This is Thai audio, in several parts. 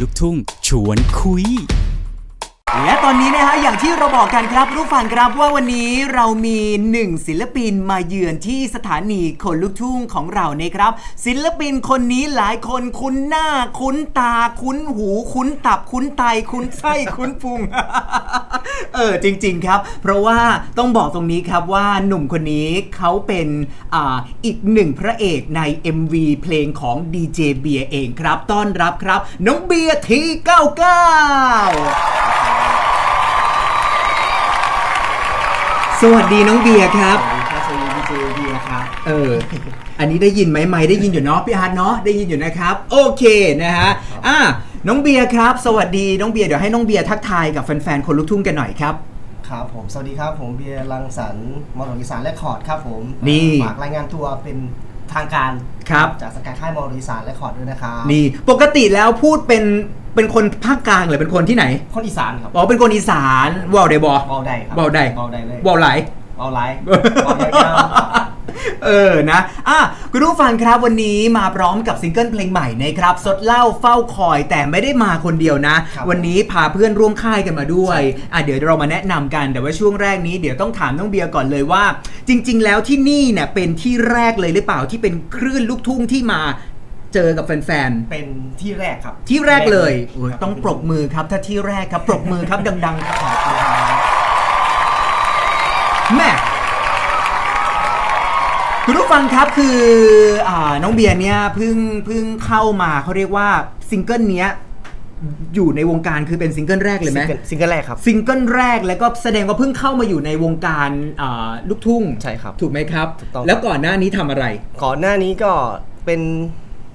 ลูกทุ่ง ชวนคุย และตอนนี้นะฮะอย่างที่เราบอกกันครับรู้ฟังครับว่าวันนี้เรามีหนึ่งศิลปินมาเยือนที่สถานีคนลูกทุ่งของเรานะครับ ศิลปินคนนี้หลายคนคุ้นหน้า คุ้นตา คุ้นหู คุ้นตับ คุ้นไต คุ้นไส้ คุ้นพุง เออจริง ๆครับ เพราะว่าต้องบอกตรงนี้ครับว่าหนุ่มคนนี้เขาเป็นอ่าอีกหนึ่งพระเอกใน MV เพลงของดีเจเบียเองครับ ต้อนรับครับ น้องเบียร์ที99 สวัสดีน้องเบียร์ครับ ครับสวัสดีดีเจเบียร์ครับ เออ อันนี้ได้ยินไหมไม่ได้ยินอยู่เนาะพี่อาร์ตเนาะได้ยินอยู่นะครับ โอเคนะฮะอะน้องเบียร์ครับ สวัสดีน้องเบียร์เดี๋ยวให้น้องเบียร์ทักทายกับแฟนๆคนลุกทุ่งกันหน่อยครับ ครับผม สวัสดีครับผมเบียร์รังสรรค์มรดกอีสานและคอร์ดครับผมนี่ ฝากรายงานตัวเป็นทางการครับ จากสกัดค่ายมรดกอีสานและคอร์ดด้วยนะครับ นี่ปกติแล้วพูดเป็น เป็นคนภาคกลางหรือเป็นคนที่ไหนคนอีสานครับอ๋อเป็นคนอีสานว่าวได้บอเบาได้ครับเบาได้เบาได้เลยว่าวไหลเบาไลฟ์เบาได้ครับเออนะอะคุณผู้ฟังครับวันนี้มาพร้อมกับซิงเกิลเพลงใหม่นะครับ สดเล่าเฝ้าคอยแต่ไม่ได้มาคนเดียวนะครับวันนี้พาเพื่อนร่วมค่ายกันมาด้วยอะเดี๋ยวเรามาแนะนำกันแต่ว่าช่วงแรกนี้เดี๋ยวต้องถามน้องเบียร์ก่อนเลยว่า จริง ๆ แล้วที่นี่เนี่ยเป็นที่แรกเลยหรือเปล่าที่เป็นคลื่นลูกทุ่งที่มา เจอกับแฟนเป็นที่แรกครับๆ ที่แรกเลยโอ้ยครับต้องปรบมือครับ ถ้าที่แรกครับ ปรบมือครับดังๆครับขอบคุณครับแม่คุณผู้ฟังครับคืออาน้องเบียร์เนี่ยเพิ่งเพิ่งเข้ามาเขาเรียกว่าซิงเกิลเนี้ยอยู่ในวงการคือเป็นซิงเกิลแรกเลยไหม ซิงเกิลซิงเกิลแรกครับ ซิงเกิลแรกแล้วก็แสดงว่าเพิ่งเข้ามาอยู่ในวงการอ่าลูกทุ่งใช่ครับถูกไหมครับ ถูกต้องแล้วก่อนหน้านี้ทำอะไร ก่อนหน้านี้ก็เป็น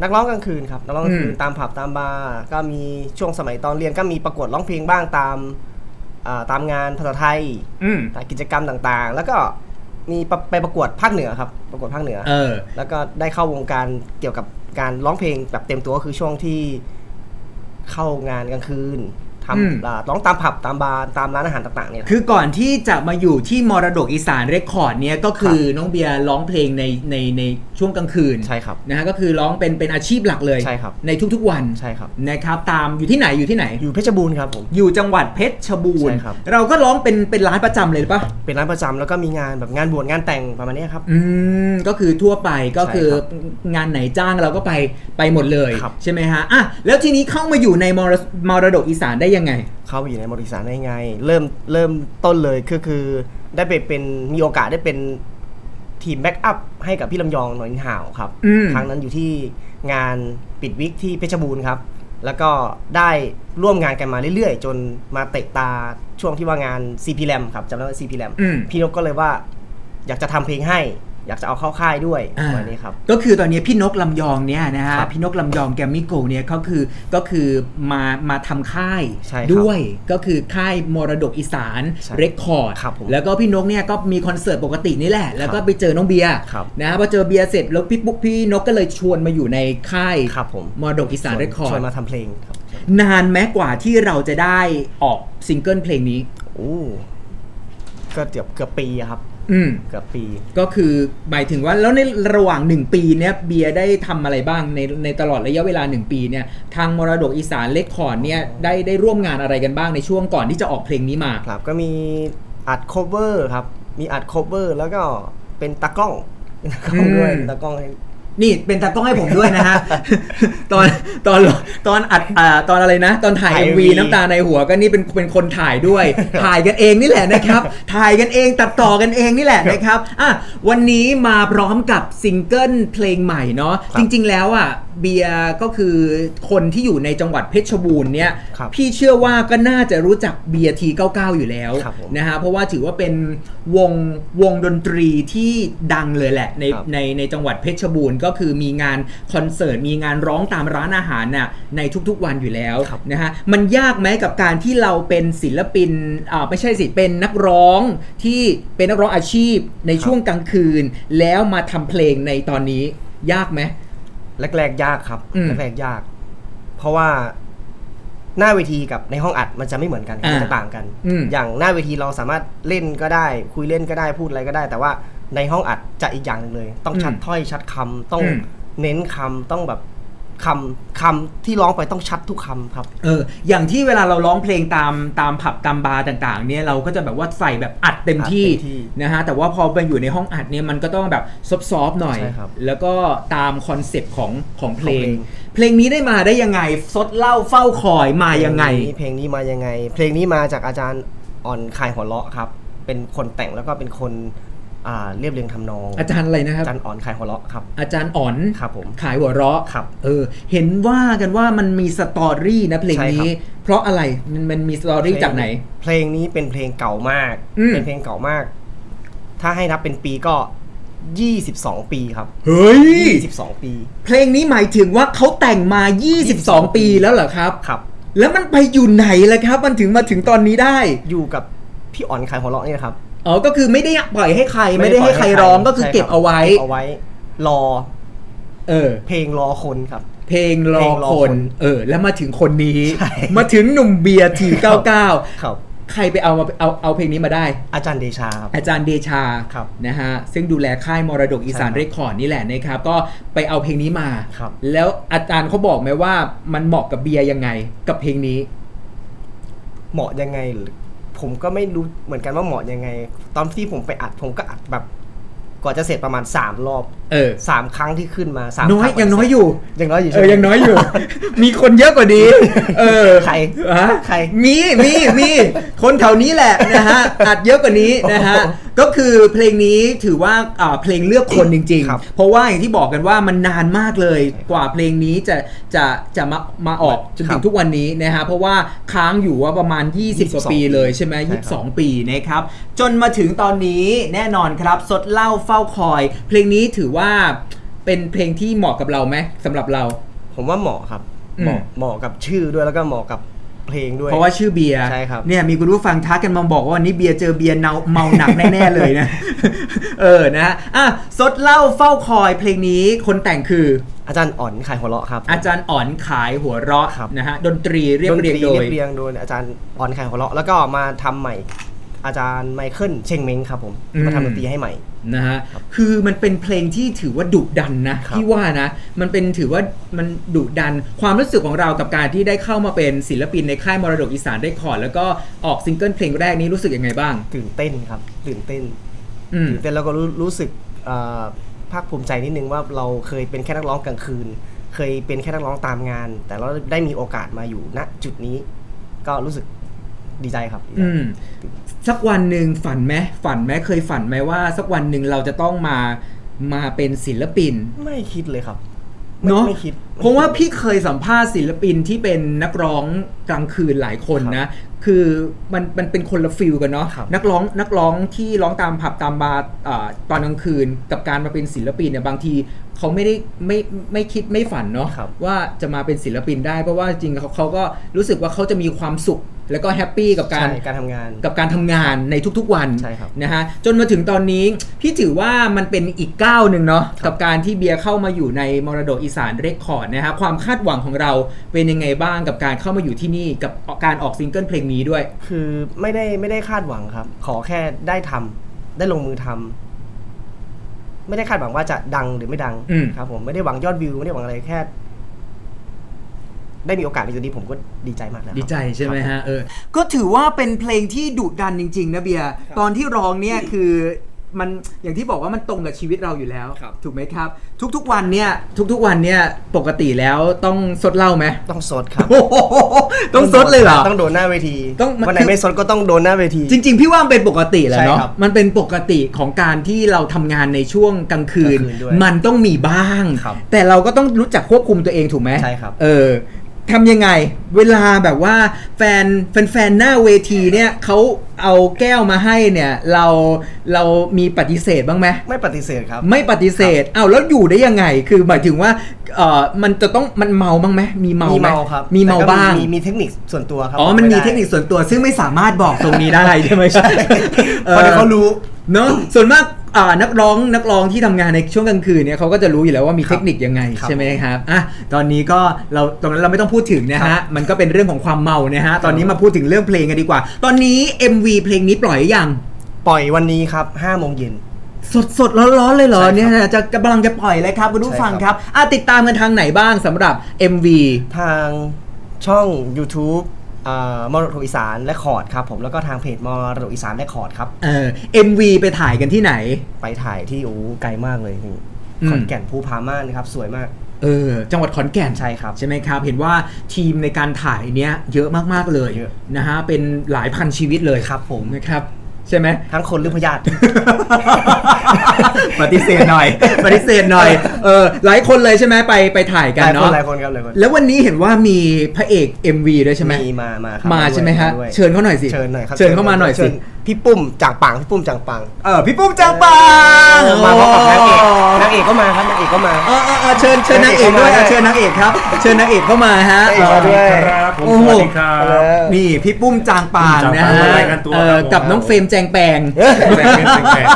นักร้องกลางคืนครับนักร้องกลางคือืนมตามผับตามบาร์ก็มีช่วงสมัยตอนเรียนก็มีประกวดร้องเพลงบ้างตามอ่าตามงานภาษาไทยอืมตามกิจกรรมต่างๆ แล้วก็มีปะไปประกวดภาคเหนือครับ ประกวดภาคเหนือเออ แล้วก็ได้เข้าวงการเกี่ยวกับการร้องเพลงแบบเต็มตัวก็คือช่วงที่เข้างานกลางคืน ทอืมำอ่าร้องตามผับตามบาร์ตามร้านอาหารต่างๆเนี่ยครับคือก่อนที่จะมาอยู่ที่มรดกอีสานเรคคอร์ดเนี่ยก็คือน้องเบียร์ร้องเพลงในในในช่วงกลางคืนใช่ครับนะฮะก็คือร้องเป็นเป็นอาชีพหลักเลยใช่ครับในทุกๆวันใช่ครับนะครับตามอยู่ที่ไหนอยู่ที่ไหน อยู่เพชรบูรณ์ครับผม อยู่จังหวัดเพชรบูรณ์ ใช่ครับ เราก็ร้องเป็นเป็นร้านประจำเลยหรือปะ เป็นร้านประจำแล้วก็มีงานแบบงานบวชงานแต่งประมาณเนี้ยครับ อืมก็คือทั่วไปก็คือใช่ครับงานไหนจ้างเราก็ไปไปหมดเลย ครับ ใช่ไหมฮะอะแล้วทีนี้เข้ามาอยู่ในมรมรดกอีสานได้ยังไง เข้าไปอยู่ในบริษัทได้ไง เริ่มเริ่มต้นเลยก็คือได้ไปเป็นมีโอกาสได้เป็นทีมแบ็กอัพให้กับพี่ลำยองหน่อยห่าวครับ อืม ครั้งนั้นอยู่ที่งานปิดวิกที่เพชรบูรณ์ครับ แล้วก็ได้ร่วมงานกันมาเรื่อยๆ จนมาเตะตาช่วงที่ว่างาน CP Lam ครับจำได้ว่า CP Lam อืม พี่นกก็เลยว่าอยากจะทำเพลงให้ อยากจะเอาเข้าค่ายด้วยอ่าวันนี้ครับก็คือตอนนี้พี่นกลำยองเนี่ยนะฮะครับพี่นกลำยองแกมมิโกเนี่ยก็คือก็คือมามาทำค่ายใช่ครับด้วยก็คือค่ายมรดกอีสานใช่เรคคอร์ดครับผมแล้วก็พี่นกเนี่ยก็มีคอนเสิร์ตปกตินี่แหละ แล้วก็ไปเจอน้องเบียร์ครับนะฮะพอเจอเบียร์เสร็จแล้วพี่ปุ๊กพี่นกก็เลยชวนมาอยู่ในค่ายครับผมมรดกอีสานเรคคอชร์วนดมาทำเพลงครับนานแม้กว่าที่เราจะได้ออกซิงเกิลเพลงนี้โอ้ก็เกือบเกือบปีอะครับ อืมเกือบปี ก็คือหมายถึงว่าแล้วในระหว่าง 1 ปีเนี้ยเบียร์ได้ทำอะไรบ้างในในตลอดระยะเวลา 1 ปีเนี่ยทางมรดกอีสานเล็กคอร์ดเนี่ยได้ได้ร่วมงานอะไรกันบ้างในช่วงก่อนที่จะออกเพลงนี้มา ครับ ก็มีอัดโคเวอร์ครับ มีอัดโคเวอร์แล้วก็เป็นตากล้องเป็นตากล้องด้วยอืมเป็นตากล้องให้ นี่เป็นตากล้องให้ผมด้วยนะฮะ ตอนตอนตอนอัดอ่าตอนอะไรนะ ตอนถ่ายถ่าย MV MV น้ำตาในหัวก็นี่เป็นเป็นคนถ่ายด้วย ถ่ายกันเองนี่แหละนะครับ ถ่ายกันเองตัดต่อกันเองนี่แหละนะครับอะวันนี้มาพร้อมกับซิงเกิลเพลงใหม่เนาะครับจริง ๆ แล้วอะเบียร์ก็คือคนที่อยู่ในจังหวัดเพชรบูรณ์เนี่ยครับพี่เชื่อว่าก็น่าจะรู้จักเบียร์ที99 อยู่แล้วครับผมนะฮะเพราะว่าถือว่าเป็นวงวงดนตรีที่ดังเลยแหละในครับ ในในจังหวัดเพชรบูรณ์ก็คือมีงานคอนเสิร์ตมีงานร้องตามร้านอาหารน่ะในทุกๆวันอยู่แล้วครับนะฮะมันยากไหมกับการที่เราเป็นศิลปินอ่าไม่ใช่สิเป็นนักร้องที่เป็นนักร้องอาชีพในช่วงกลางคืน แล้วมาทำเพลงในตอนนี้ยากไหมแรกๆยากครับอืมแรกๆยาก เพราะว่าหน้าเวทีกับในห้องอัดมันจะไม่เหมือนกันอ่ามันจะต่างกันอืมอย่างหน้าเวทีเราสามารถเล่นก็ได้ คุยเล่นก็ได้พูดอะไรก็ได้ แต่ว่า ในห้องอัดจะอีกอย่างหนึ่งเลย ต้องชัดถ้อยชัดคำต้องอืมเน้นคำต้องแบบคำคำที่ร้องไปต้องชัดทุกคำครับ เออ อย่างที่เวลาเราร้องเพลงตามตามผับตามบาร์ต่าง ๆ เนี่ยเราก็จะแบบว่าใส่แบบอัดเต็มที่อัดเต็มที่นะฮะ แต่ว่าพอไปอยู่ในห้องอัดเนี่ยมันก็ต้องแบบซอฟๆหน่อยใช่ครับแล้วก็ตามคอนเซปต์ของของเพลงของเพลง เพลงนี้ได้มาได้ยังไงซดเหล่าเฝ้าคอยมายังไงเพลนี้เพลงนี้มายังไง เพลงนี้มาจากอาจารย์อ่อนคายหัวเราะครับ เป็นคนแต่งแล้วก็เป็นคนอ่า เรียบเรียงทำนองอาจารย์อะไรนะครับอาจารย์อ่อนคายหัวเราะครับ อาจารย์อ๋อนครับผมขายหัวเราะครับเออเห็นว่ากันว่ามันมีสตอรี่นะเพลงใช่ครับนี้ เพราะอะไรมันมันมีสตอรี่จากไหน เพลงนี้เป็นเพลงเก่ามากอืมเป็นเพลงเก่ามาก ถ้าให้นับเป็นปีก็22 ปีครับ เฮ้ย22 ปี เพลงนี้หมายถึงว่าเขาแต่งมา 22 ปีแล้วเหรอครับ ครับ แล้วมันไปอยู่ไหนล่ะครับ มันถึงมาถึงตอนนี้ได้ อยู่กับพี่อ่อนคายหัวเราะนี่นะครับ อ๋อก็คือไม่ได้ปล่อยให้ใคร ไม่ได้ให้ใครร้องก็คือใช่รับเก็บเอาไว้ เก็บเอาไว้ รอ เออ เพลงรอคนครับ เพลงรอเพลงรอคคน น เออ แล้วมาถึงคนนี้ ใช่ มาถึงหนุ่มเบียร์ทีเก้าเก้าครับ ใครไปเอามาเอาเอาเพลงนี้มาได้ อาจารย์เดชาครับ อาจารย์เดชาครับนะฮะซึ่งดูแลค่ายมรดกอีสานใช่ครับเรคคอร์ดนี่แหละนะครับ ก็ไปเอาเพลงนี้มา ครับ แล้วอาจารย์เขาบอกไหมว่ามันเหมาะกับเบียร์ยังไง กับเพลงนี้ เหมาะยังไงหรือ ผมก็ไม่รู้เหมือนกันว่าเหมาะยังไง ตอนที่ผมไปอัดผมก็อัดแบบก่อนจะเสร็จประมาณ 3 รอบ เออสามครั้งที่ขึ้นมาสามน้อยครั้ยังน้อยอยู่ ยังน้อยอยู่เอใช่อไหมยังน้อยอยู่ มีคนเยอะกว่านี้ เออใครฮะใครมีมีมีคนแถวนี้แหละนะฮะอัดเยอะกว่านี้นะฮะโอ้โหก็คือเพลงนี้ถือว่าอ่าเพลงเลือกคนจริง ครับๆ เพราะว่าอย่างที่บอกกันว่ามันนานมากเลยกว่าเพลงนี้จะจะจะมามาออกจนถึครังบทุกวันนี้นะฮะเพราะว่าค้างอยู่ว่าประมาณ 20กว่าปีเลยใช่ไหมใช่ครับ 22ปีนะครับจนมาถึงตอนนี้แน่นอนครับสดเหล่าเฝ้าคอย เพลงนี้ถือว่าเป็นเพลงที่เหมาะกับเราไหมสำหรับเรา ผมว่าเหมาะครับ อืม เหมาะเหมาะกับชื่อด้วยแล้วก็เหมาะกับเพลงด้วย เพราะว่าชื่อเบียร์ใช่ครับ เนี่ยมีคุณผู้ฟังทักกันมาบอกว่าวันนี้เบียร์เจอเบียร์เนาเมาหนักแน่ๆเลยนะ เออนะฮะอะสดเหล่าเฝ้าคอยเพลงนี้คนแต่งคือ อาจารย์อ่อนขายหัวเราะครับ อาจารย์อ่อนขายหัวเราะครับ นะฮะดนตรีเรียบดนตเรียงโดเรียยบเรียงโดยอาจารย์อ่อนขายหัวเราะแล้วก็มาทำใหม่ อาจารย์ไมเคิลเชงเม้งครับผมอืมมาทำดนตรีให้ใหม่นะฮะคือมันเป็นเพลงที่ถือว่าดุดันนะครับพี่ว่านะมันเป็นถือว่ามันดุดันความรู้สึกของเรากับการที่ได้เข้ามาเป็นศิลปินในค่ายมรดกอีสานได้คอร์ดแล้วก็ออกซิงเกิลเพลงแรกนี้รู้สึกยังไงบ้างตื่นเต้นครับตื่นเต้นอืมตื่นเต้นแล้วก็รู้รู้สึกเอ่อภาคภูมิใจนิดนึงว่าเราเคยเป็นแค่นักร้องกลางคืน เคยเป็นแค่นักร้องตามงาน แต่เราได้มีโอกาสมาอยู่ณจุดนี้ ก็รู้สึก ดีใจครับดีใจ อืมสักวันหนึ่งฝันไหมฝันไหมเคยฝันไหมว่า สักวันหนึ่งเราจะต้องมามาเป็นศิลปิน ไม่คิดเลยครับไม่เนาะไม่คิด เพราะว่าพี่เคยสัมภาษณ์ศิลปินที่เป็นนักร้องกลางคืนหลายคนนะ คือมันมันเป็นคนละฟิลกันเนาะครับ นักร้องนักร้องที่ร้องตามผับตามบาร์อ่าตอนกลางคืน กับการมาเป็นศิลปินเนี่ยบางที เขาไม่ได้ไม่ไม่คิดไม่ฝันเนาะครับ ว่าจะมาเป็นศิลปินได้เพราะว่าจริงๆเขาเขาก็รู้สึกว่าเขาจะมีความสุข แล้วก็แฮปปี้กับการ ใช่การทำงาน กับการทำงานในทุกๆวันใช่ครับนะฮะจนมาถึงตอนนี้พี่ถือว่ามันเป็นอีกก้าวหนึ่งเนาะครับกับการที่เบียร์เข้ามาอยู่ในมรดกอีสานเรคคอร์ดนะฮะความคาดหวังของเราเป็นยังไงบ้างกับการเข้ามาอยู่ที่นี่กับการออกซิงเกิลเพลงนี้ด้วย คือไม่ได้ไม่ได้คาดหวังครับ ขอแค่ได้ทำได้ลงมือทำ ไม่ได้คาดหวังว่าจะดังหรือไม่ดังอืม ครับ ผมไม่ได้หวังยอดวิวไม่ได้หวังอะไรแค่ ได้มีโอกาสในจุดนี้ผมก็ดีใจมากแล้วครับ ดีใจใช่ไหมครับฮะเออ ก็ถือว่าเป็นเพลงที่ดุดันจริง ๆ นะเบียร์ตอนที่ร้องเนี่ยคือ มันอย่างที่บอกว่ามันตรงกับชีวิตเราอยู่แล้ว ครับ ถูกไหมครับ ทุกๆวันเนี่ย ทุกๆวันเนี่ยปกติแล้วต้องสดเหล้าไหมต้องสดครับโอ้โหต้องสดเลยเหรอ ต้องโดนหน้าเวทีต้องมัน วันไหนไม่สดก็ต้องโดนหน้าเวที จริง ๆ พี่ว่ามันเป็นปกติแหละเนาะใช่ครับมันเป็นปกติของการที่เราทำงานในช่วงกลางคืน กลางคืนด้วยมันต้องมีบ้าง ครับแต่เราก็ต้องรู้จักควบคุมตัวเองถูกไหมใช่ครับ เออทำยังไง เวลาแบบว่าแฟนแฟนแฟนหน้าเวทีเนี่ยเขาเอาแก้วมาให้เนี่ย เราเรามีปฏิเสธบ้างไหมไม่ปฏิเสธครับ ไม่ปฏิเสธอ้าวแล้วอยู่ได้ยังไง คือหมายถึงว่าเออมันจะต้องมันเมาบ้างไหมมีเมามีไหมเมาครับมีเมาแต่ก็บ้าง มีมีเทคนิคส่วนตัวครับอ๋อ มันมีไได้เทคนิคส่วนตัวซึ่งไม่สามารถบอกตรงนี้ได้ใช่ไหมใช่เพราะเดี๋ยวเขารู้ เนาะส่วนมากอ่านักร้องนักร้องที่ทำงานในช่วงกลางคืนเนี่ยเขาก็จะรู้อยู่แล้วว่ามีครับเทคนิคยังไงครับใช่ไหมครับอะตอนนี้ก็เราตรงนั้นเราไม่ต้องพูดถึงนะครัฮะบมันก็เป็นเรื่องของความเมานะฮะตอนนี้มาพูดถึงเรื่องเพลงกันดีกว่า ตอนนี้ MV เพลงนี้ปล่อยหรือยัง ปล่อยวันนี้ครับ5โมงเย็น สดสดร้อนร้อนๆเลยเหรอใช่ครับเนี่ยจะกำลังจะปล่อยเลยครับคุณผู้ใช่ฟังครับครับอะติดตามกันทางไหนบ้างสำหรับ MV ทางช่อง YouTube อ่ามรดกอีสานและคอร์ดครับผมแล้วก็ทางเพจมรดกอีสานและคอร์ดครับ เออ MV ไปถ่ายกันที่ไหน ไปถ่ายที่โอ้ไกลมากเลยนี่อืม ขอนแก่นภูผาม่านนะครับ สวยมาก เออจังหวัดขอนแก่นใช่ครับใช่ไหมครับ เห็นว่าทีมในการถ่ายเนี้ยเยอะมากๆเลยเยอะ นะฮะเป็นหลายพันชีวิตเลยครับผมนะครับ ใช่ไหม ทั้งคนหรือพยาธิ ปฏิเสธหน่อย ปฏิเสธหน่อยเออหลายคนเลยใช่ไหมไปไปถ่ายหกันลายคนเนาะหลายคนครับหลายคนแล้ววันนี้เห็นว่ามีพระเอก MV ด้วยใช่ไหมมีมามาครับมาใช่ไหมฮะด้วยเชิญเขาหน่อยสิเชิญหน่อยครับเชิญเข้ามาหน่อยสิเชิญ พี่ปุ้มจางปังพี่ปุ้มจางปังเออพี่ปุ้มจางปังมาพร้อมกับนางเอกนางเอกก็มาครับนางเอกก็มา เออเออเออเชิญเชิญนางเอกด้วยอะเชิญนางเอกครับ เชิญนางเอกเข้ามาฮะ นางเอกมาด้วย ครับผมโอ้สโห วัสดีครับนี่พี่ปุ้มจางปางปุ้มนะจางปางฮะรายงานตัวเออครับผม กับน้องเฟรมแจงแปงแบ่งเป็นแบ่ง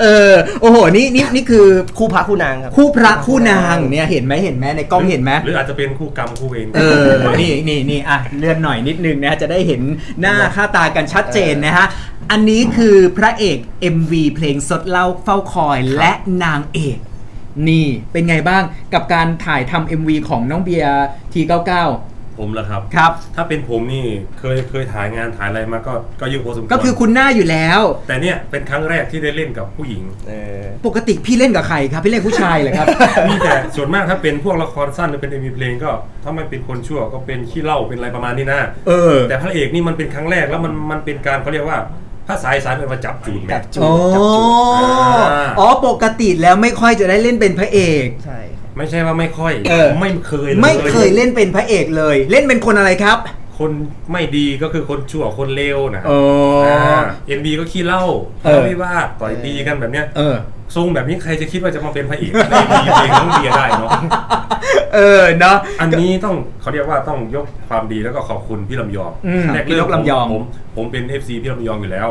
เออโอ้โหนี่นี่นี่คือคู่พระคู่นางครับ คู่พระคู่นางเนี่ยเห็นไหมเห็นไหมในกล้องเห็นไหมหรืออาจจะเป็นคู่กรรมคู่เวรเออนี่นี่นี่อะเลื่อนหน่อยนิดนึงนะจะได้เห็นหน้าค่าตากันชัดเจนนะฮะอันนี้คือพระเอก MV เพลงสดเล่าเฝ้าคอยและนางเอกนี่เป็นไงบ้างกับการถ่ายทำ MV ของน้องเบียร์ที99 ผมเหรอครับ ครับ ถ้าเป็นผมนี่เคยเคยถ่ายงานถ่ายอะไรมาก็ก็เยอะพอสมควรก็คือคุณหน้าอยู่แล้ว แต่เนี่ยเป็นครั้งแรกที่ได้เล่นกับผู้หญิง เออ ปกติพี่เล่นกับใครครับ พี่เล่นผู้ชายเหรอครับ มีแต่ส่วนมากถ้าเป็นพวกละครสั้นหรือเป็นเอ็มีเพลงก็ถ้าไม่เป็นคนชั่วก็เป็นขี้เหล้าเป็นอะไรประมาณนี้นะเออ แต่พระเอกนี่มันเป็นครั้งแรกแล้วมันมันเป็นการเขาเรียกว่าภาษาอีสานเป็นมาจับจูนแบจับบจูโอ้จับจูอ่าอ๋อ ปกติแล้วไม่ค่อยจะได้เล่นเป็นพระเอก ใช่ครับ ไม่ใช่ว่าไม่ค่อยเออ ไม่เคยเลยไม่เคยเล่นเป็นพระเอกเลย เล่นเป็นคนอะไรครับคนไม่ดีก็คือคนชั่วคนเลวนะครัโอ้เอ็มบีก็ขี้เหล้าเออ ทะเลาะวิวาทต่อยตีกันแบบเนี้ยเออ ทรงแบบนี้ใครจะคิดว่าจะมาเป็นพระเอกในมีเพลงต้องเบียร์ได้เนาะเออเนาะ อันนี้ต้องเขาเรียกว่าต้องยกความดีแล้วก็ขอบคุณพี่ลำยองอืมแรกพี่เริ่มนกลำยอง ผมผมเป็น FC พี่ลำยองอยู่แล้ว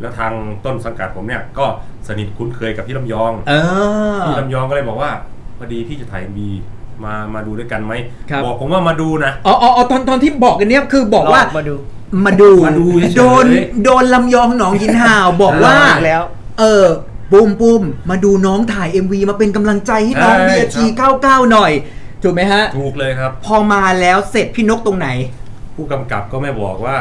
แล้วทางต้นสังกัดผมเนี่ยก็สนิทคุ้นเคยกับพี่ลำยอง เออ พี่ลำยองก็เลยบอกว่า พอดีพี่จะถ่ายมีมามาดูด้วยกันไหมครับ บอกผมว่ามาดูนะ อ๋ออ๋ออ๋อตอนตอนที่บอกกันเนี้ยคือบอกว่าลงมาดูมาดูมาดูเฉยๆ โดนโดนลำยองหนองหินห่าวบอกว่าอีกแล้ว เออปุ้มปุ้มมาดูน้องถ่าย MV มาเป็นกำลังใจให้น้อง ใช่เบียครัทีบ99 หน่อย ถูกไหมฮะ ถูกเลยครับ พอมาแล้วเสร็จพี่นกตรงไหน ผู้กำกับก็ไม่บอกว่า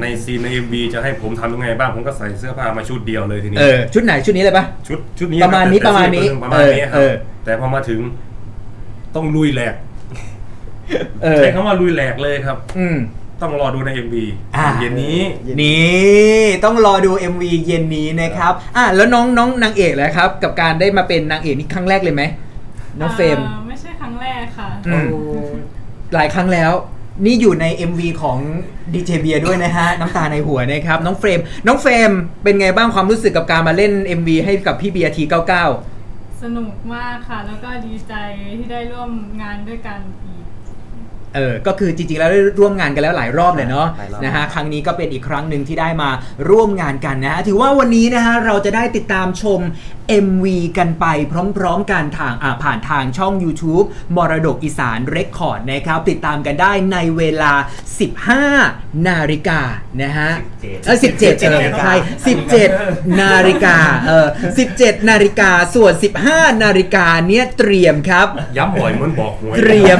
ในซีนใน MV จะให้ผมทำยังไงบ้างผมก็ใส่เสื้อผ้ามาชุดเดียวเลยทีนี้เออชุดไหนชุดนี้เลยปะ ชุดชุดนี้ประมาณนี้คบประมาณนี้แต่ประมาณนี้ครัเออเออแต่พอมาถึงต้องลุยแหลกเออ ใช้คำว่าลุยแหลกเลยครับ อืม ต้องรอดูใน MV อ่า เย็นนี้ นี่ต้องรอดู MV เย็นนี้นะครับอะแล้วน้องน้องนางเอกแล้วครับ กับการได้มาเป็นนางเอกนี่ครั้งแรกเลยไหมน้องเฟรม อ่าไม่ใช่ครั้งแรกค่ะ อืม หลายครั้งแล้ว นี่อยู่ใน MV ของดีเจเบียด้วยนะฮะ น้ำตาในหัวนะครับ น้องเฟรม น้องเฟรมเป็นไงบ้างความรู้สึกกับการมาเล่น MV ให้กับพี่เบียร์ที99สนุกมากค่ะ แล้วก็ดีใจที่ได้ร่วมงานด้วยกันอีก เออ ก็คือจริงๆ แล้วได้ร่วมงานกันแล้วหลายรอบเลยเนาะหลายรอบนะฮะ ครั้งนี้ก็เป็นอีกครั้งหนึ่งที่ได้มาร่วมงานกันนะฮะ ถือว่าวันนี้นะฮะเราจะได้ติดตามชม MV กันไปพร้อมๆ กันทางอ่าผ่านทางช่อง YouTube มรดกอีสานเรคคอร์ดนะครับ ติดตามกันได้ในเวลา 15 นาฬิกานะฮะเออ17เออใช่17 นาฬิกาเออ17 นาฬิกาส่วน 15 นาฬิกาเนี้ยเตรียมครับ ย้ำบ่อยเหมือนบอกหวย เตรียม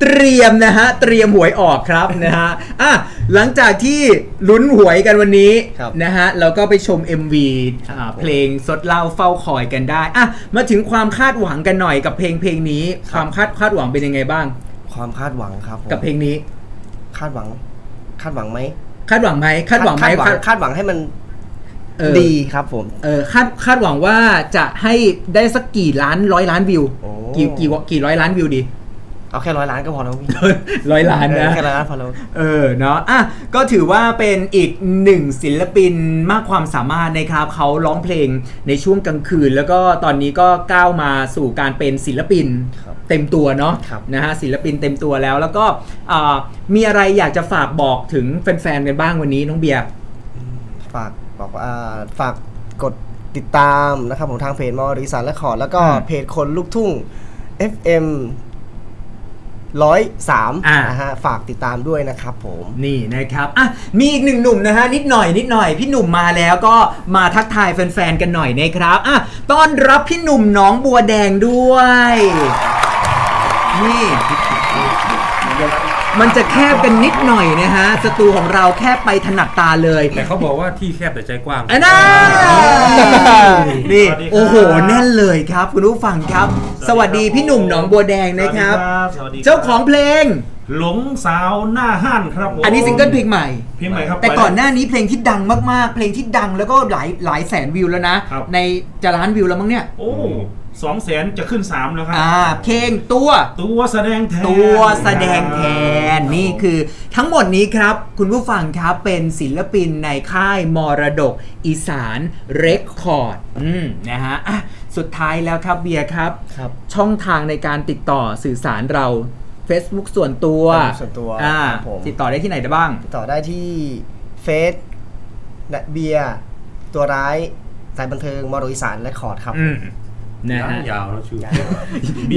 เตรียมนะฮะ เตรียมหวยออกครับนะฮะอะหลังจากที่ลุ้นหวยกันวันนี้ครับนะฮะเราก็ไปชม MV อ่าเพลงสดเล่าเฝ้าคอยกันได้อะมาถึงความคาดหวังกันหน่อยกับเพลงเพลงนี้ความคาดคาดหวังเป็นยังไงบ้าง ความคาดหวังครับผมกับเพลงนี้ คาดหวัง คาดหวังไหมคาดหวังไหมคาดหวังไหมคาดหวังคาดคาดหวังให้มันเออดีครับผม เออคาดคาดหวังว่าจะให้ได้สักกี่ล้านร้อยล้านวิว โอ้ กี่กี่กี่ร้อยล้านวิวดี เอาแค่ร้อยล้านก็พอแล้วพี่ร้อยล้านเออนะแค่ร้อยล้านพอแล้วเออเนาะอะก็ถือว่าเป็นอีกหนึ่งศิลปินมากความสามารถนะครับเขาร้องเพลงในช่วงกลางคืน แล้วก็ตอนนี้ก็ก้าวมาสู่การเป็นศิลปินครับเต็มตัวเนาะครับนะฮะศิลปินเต็มตัวแล้ว แล้วก็อ่ามีอะไรอยากจะฝากบอกถึงแฟนๆกันบ้างวันนี้น้องเบียร์ฝากบอกว่าอ่าฝากกดติดตามนะครับผมทางเพจมอริสานและคอร์ดแล้วก็อืมเพจคนลูกทุ่ง FM ร้อยสามอ่า นะฮะฝากติดตามด้วยนะครับผม นี่นะครับอะมีอีกหนึ่งหนุ่มนะฮะนิดหน่อยนิดหน่อยพี่หนุ่มมาแล้วก็มาทักทายแฟนๆกันหน่อยนะครับอะต้อนรับพี่หนุ่มหน้องบัวแดงด้วย นี่ มันจะแคบกันนิดหน่อยนะฮะสตูของเราแคบไปถนัดตาเลยแต่เขาบอกว่าที่แคบแต่ใจกว้างอันน่านี่สวัสดีครับโอ้โหแน่นเลยครับคุณผู้ฟังครับ สวัสดีพี่หนุ่มหนองบัวแดงนะครับสวัสดีครับ เจ้าของเพลงหลงสาวหน้าห้านครับผมอันนี้ซิงเกิลเพลงใหม่เพลงใหม่ครับแต่ก่อนหน้านี้เพลงที่ดังมากๆ เพลงที่ดังแล้วก็หลายหลายแสนวิวแล้วนะครับในจะล้านวิวแล้วมั้งเนี่ยโอ้ สองแสนจะขึ้นสามแล้วครัอ่าเพลงตัว ตัวแสดงแทนตัวแสดงแทนนี่คือทั้งหมดนี้ครับ คุณผู้ฟังครับเป็นศิลปินในค่ายมรดก อีสานเรคคอร์ดอืมนะฮะอะสุดท้ายแล้วครับเบียร์ครับ ครับ ช่องทางในการติดต่อสื่อสารเรา Facebook ส่วนตัว Facebook ส่วนตัวอ่าครับผม ติดต่อได้ที่ไหนได้บ้าง ติดต่อได้ที่เฟซและเบียร์ตัวร้ายสายบันเทิงมอโรอีสานและคอร์ดครับ อืม นะยาวฮะ ยาวแล้วชื่อ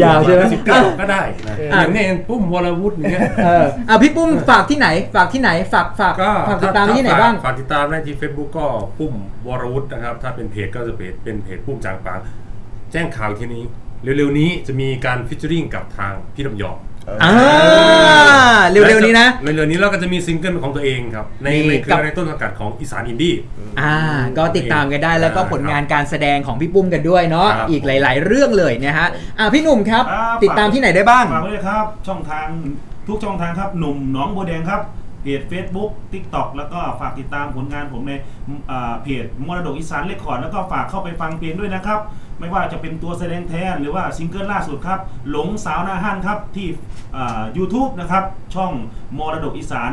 ยาวใช่ไหม สิบเก้าก็ได้นะอย่างนี้ปุ้มวรวุฒิอย่างเงี้ย เอออะพี่ปุ้มฝากที่ไหน ฝากที่ไหน ฝากฝากก็ฝากติดตามที่ไหนบ้าง ฝากติดตามได้ที่ Facebook ก็ปุ้มวรวุฒินะครับ ถ้าเป็นเพจก็จะเพจเป็นเพจปุ้มจางปาง แจ้งข่าวทีนี้ เร็วๆนี้จะมีการฟิชเจอริงกับทางพี่ลำยอง อ่าเร็วๆนี้นะ เร็วๆนี้เราก็จะมีซิงเกิลของตัวเองครับ ในนี่ในเครืกัอบ ในต้นสังกัดของอีสานอินดี้ อ่าก็ติดตามกันได้แล้วก็ผลงานการแสดงของพี่ปุ้มกันด้วยเนาะครับ อีกหลาย ๆ เรื่องเลยนะฮะอ่าพี่หนุ่มครับ ครับ ติดตามที่ไหนได้บ้าง ฝากไว้เลยครับ ช่องทางทุกช่องทางครับ หนุ่มหน้องบัวแดงครับ เพจ Facebook TikTok แล้วก็ฝากติดตามผลงานผมในอ่าเพจมรดกอีสานเลคคอร์ดแล้วก็ฝากเข้าไปฟังเพลงด้วยนะครับ ไม่ว่าจะเป็นตัวแสดงแทนหรือว่าซิงเกิลล่าสุดครับ หลงสาวหน้าห้านครับที่อ่า YouTube นะครับ ช่องมรดกอีสาน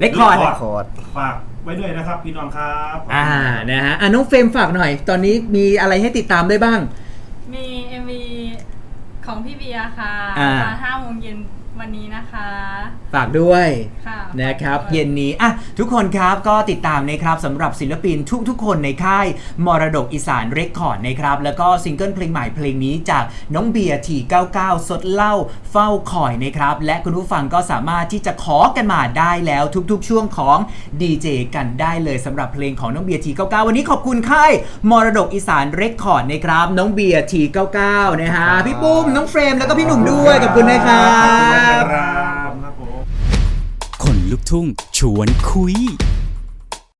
เลคคอร์ด Record คอร์ดฝากไว้ด้วยนะครับพี่น้องครับอ่านะฮะอ่าน้องเฟรมฝากหน่อย ตอนนี้มีอะไรให้ติดตามได้บ้าง มี MV ของพี่เบียร์ค่ะอ่า ตอนห้าโมงเย็น วันนี้นะคะฝากด้วยค่ะนะครับฝากด้วยเย็นนี้อะทุกคนครับก็ติดตามนะครับสำหรับศิลปินทุกๆ คนในค่ายมรดกอีสานเรคคอร์ดนะครับ แล้วก็ซิงเกิลเพลงใหม่เพลงนี้จากน้องเบียร์ที99 สดเล่าเฝ้าคอยนะครับ และคุณผู้ฟังก็สามารถที่จะขอกันมาได้แล้วทุกๆ ช่วงของดีเจกันได้เลยสำหรับเพลงของน้องเบียร์ที99วันนี้ขอบคุณค่ายมรดกอีสานเรคคอร์ดนะครับน้องเบียร์ที99นะฮะพี่ปุ้มน้องเฟรมแล้วก็พี่หนุ่มด้วยขอบคุณนะครับครับผมคนลุกทุ่งชวนคุย